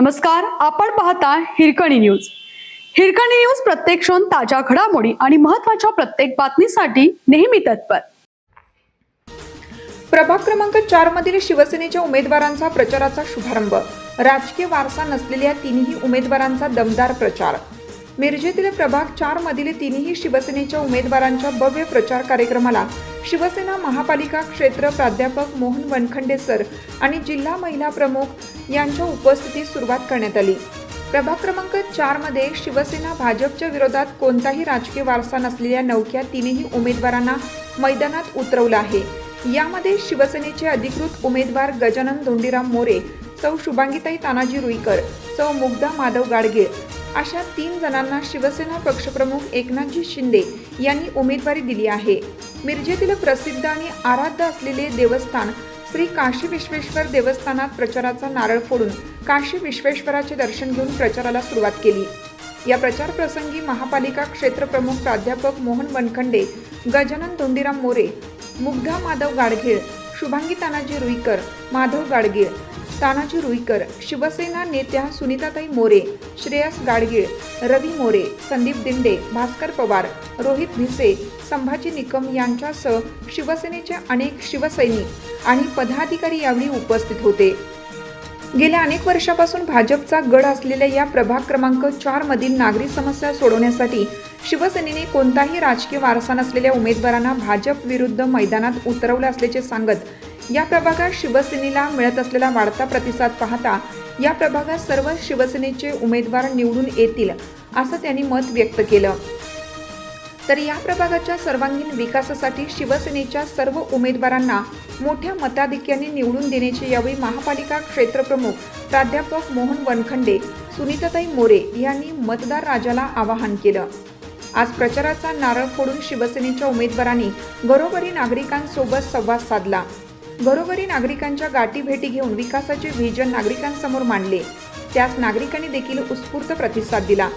नमस्कार आपण पाहता हिरकणी न्यूज. हिरकणी न्यूज प्रत्येक क्षण ताज्या घडामोडी आणि महत्त्वाच्या प्रत्येक बातमीसाठी नेहमी तत्पर. प्रभाग क्रमांक चार मधील शिवसेनेच्या उमेदवारांचा प्रचाराचा शुभारंभ. राजकीय वारसा नसलेल्या तिन्ही उमेदवारांचा दमदार प्रचार. मिरजेतील प्रभाग चार मधील तिन्ही शिवसेनेच्या उमेदवारांच्या भव्य प्रचार कार्यक्रमाला शिवसेना महापालिका क्षेत्र प्राध्यापक मोहन वनखंडे सर आणि जिल्हा महिला प्रमुख यांच्या उपस्थितीत सुरुवात करण्यात आली. प्रभाग क्रमांक चारमध्ये शिवसेना भाजपच्या विरोधात कोणताही राजकीय वारसा नसलेल्या नवख्या तीनही उमेदवारांना मैदानात उतरवलं आहे. यामध्ये शिवसेनेचे अधिकृत उमेदवार गजानन धोंडीराम मोरे सौ शुभांगीताई तानाजी रुईकर सौ मुग्धा माधव गाडगे अशा तीन जणांना शिवसेना पक्षप्रमुख एकनाथजी शिंदे यांनी उमेदवारी दिली आहे. मिरजेतील प्रसिद्ध आणि आराध्य असलेले देवस्थान श्री काशी विश्वेश्वर देवस्थानात प्रचाराचा नारळ फोडून काशी विश्वेश्वराचे दर्शन घेऊन प्रचाराला सुरुवात केली. या प्रचार प्रसंगी महापालिका क्षेत्रप्रमुख प्राध्यापक मोहन वनखंडे गजानन धोंडीराम मोरे मुग्धा माधव गाडगीळ शुभांगी तानाजी रुईकर माधव गाडगीळ तानाजी रुईकर शिवसेना नेत्या सुनीताताई मोरे श्रेयस गाडगीळ रवी मोरे संदीप दिंडे भास्कर पवार रोहित भिसे संभाजी निकम यांच्यासह शिवसेनेचे अनेक शिवसैनिक आणि पदाधिकारी यावेळी उपस्थित होते. गेल्या अनेक वर्षापासून भाजपचा गड असलेल्या या प्रभाग क्रमांक चार मधील नागरी समस्या सोडवण्यासाठी शिवसेनेने कोणताही राजकीय वारसा नसलेल्या उमेदवारांना भाजप विरुद्ध मैदानात उतरवलं असल्याचे सांगत या प्रभागात शिवसेनेला मिळत असलेला वाढता प्रतिसाद पाहता या प्रभागात सर्व शिवसेनेचे उमेदवार निवडून येतील असं त्यांनी मत व्यक्त केलं. तर या प्रभागाच्या सर्वांगीण विकासासाठी शिवसेनेच्या सर्व उमेदवारांना मोठ्या मताधिक्याने निवडून देण्याचे यावेळी महापालिका क्षेत्रप्रमुख प्राध्यापक मोहन वनखंडे सुनीताताई मोरे यांनी मतदार राजाला आवाहन केलं. आज प्रचाराचा नारळ फोडून शिवसेनेच्या उमेदवारांनी घरोघरी नागरिकांसोबत संवाद साधला. घरोघरी नागरिकांच्या गाठी भेटी घेऊन विकासाचे व्हिजन नागरिकांसमोर मांडले. त्यास नागरिकांनी देखील उत्स्फूर्त प्रतिसाद दिला.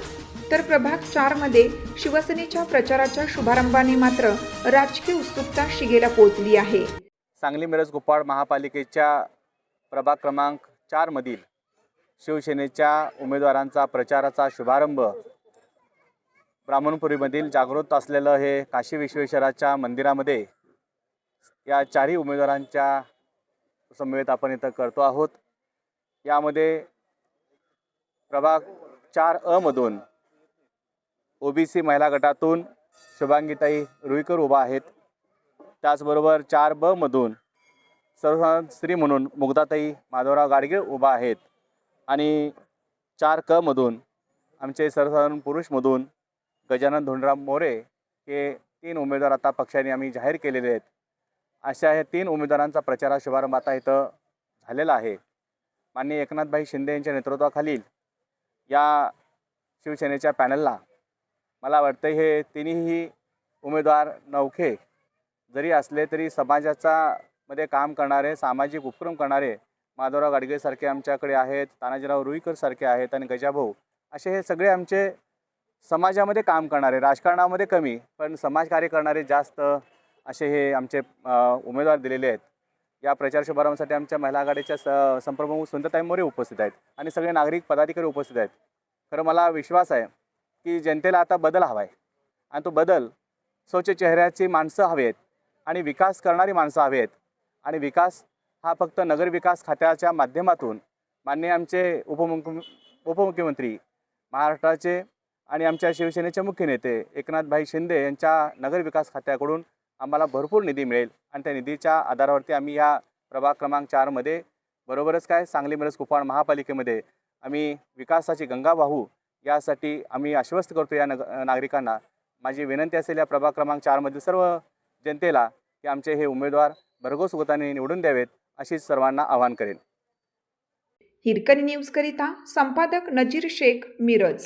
तर प्रभाग चारमध्ये शिवसेनेच्या प्रचाराच्या शुभारंभाने मात्र राजकीय उत्सुकता शिगेला पोहोचली आहे. सांगली मिरज कुप्पाड महापालिकेच्या प्रभाग क्रमांक चारमधील शिवसेनेच्या उमेदवारांचा प्रचाराचा शुभारंभ ब्राह्मणपुरीमधील जागृत असलेलं हे काशी विश्वेश्वराच्या मंदिरामध्ये या चारही उमेदवारांच्या समवेत आपण इथं करतो आहोत. यामध्ये प्रभाग चार अमधून ओबीसी महिला गटातून शुभांगीताई रुईकर उभा आहेत. त्याचबरोबर चार ब मधून सर्वसाधारण स्त्री म्हणून मुग्धाताई माधवराव गाडगीळ उभा आहेत. आणि चार क मधून आमचे सर्वसाधारण पुरुषमधून गजानन धोंडराम मोरे हे तीन उमेदवार आता पक्षाने आम्ही जाहीर केलेले आहेत. अशा हे तीन उमेदवारांचा प्रचारा शुभारंभ आता इथं झालेला आहे. माननीय एकनाथभाई शिंदे यांच्या नेतृत्वाखालील या शिवसेनेच्या पॅनलला मला वाटतं हे तिन्ही उमेदवार नौखे जरी असले तरी समाजाचा मध्ये काम करणारे सामाजिक उपक्रम करणारे माधवराव गाडगेसारखे आमच्याकडे आहेत तानाजीराव रुईकरसारखे आहेत आणि गजाभाऊ असे हे सगळे आमचे समाजामध्ये काम करणारे राजकारणामध्ये कमी पण समाजकार्य करणारे जास्त असे हे आमचे उमेदवार दिलेले आहेत. या प्रचार शुभारंभासाठी आमच्या महिला आघाडीच्या स संप्रमुख सुंदरताई मोरे उपस्थित आहेत आणि सगळे नागरिक पदाधिकारी उपस्थित आहेत. खरं मला विश्वास आहे की जनतेला आता बदल हवा आहे आणि तो बदल स्वच्छ चेहऱ्याची माणसं हवी आहेत आणि विकास करणारी माणसं हवी आहेत आणि विकास हा फक्त नगरविकास खात्याच्या माध्यमातून माननीय आमचे उपमुख्य उपमुख्यमंत्री महाराष्ट्राचे आणि आमच्या शिवसेनेचे मुख्य नेते एकनाथभाई शिंदे यांच्या नगरविकास खात्याकडून आम्हाला भरपूर निधी मिळेल. आणि त्या निधीच्या आधारावरती आम्ही या प्रभाग क्रमांक चारमध्ये बरोबरच काय सांगली मिरज कुपवाड महापालिकेमध्ये आम्ही विकासाची गंगा वाहू यासाठी आम्ही आश्वस्त करतो या नग नागरिकांना. माझी विनंती असेल या प्रभाग क्रमांक चारमधील सर्व जनतेला की आमचे हे उमेदवार भरघोस मताने निवडून द्यावेत अशीच सर्वांना आवाहन करेन. हिरकणी न्यूजकरिता संपादक नजीर शेख मिरज.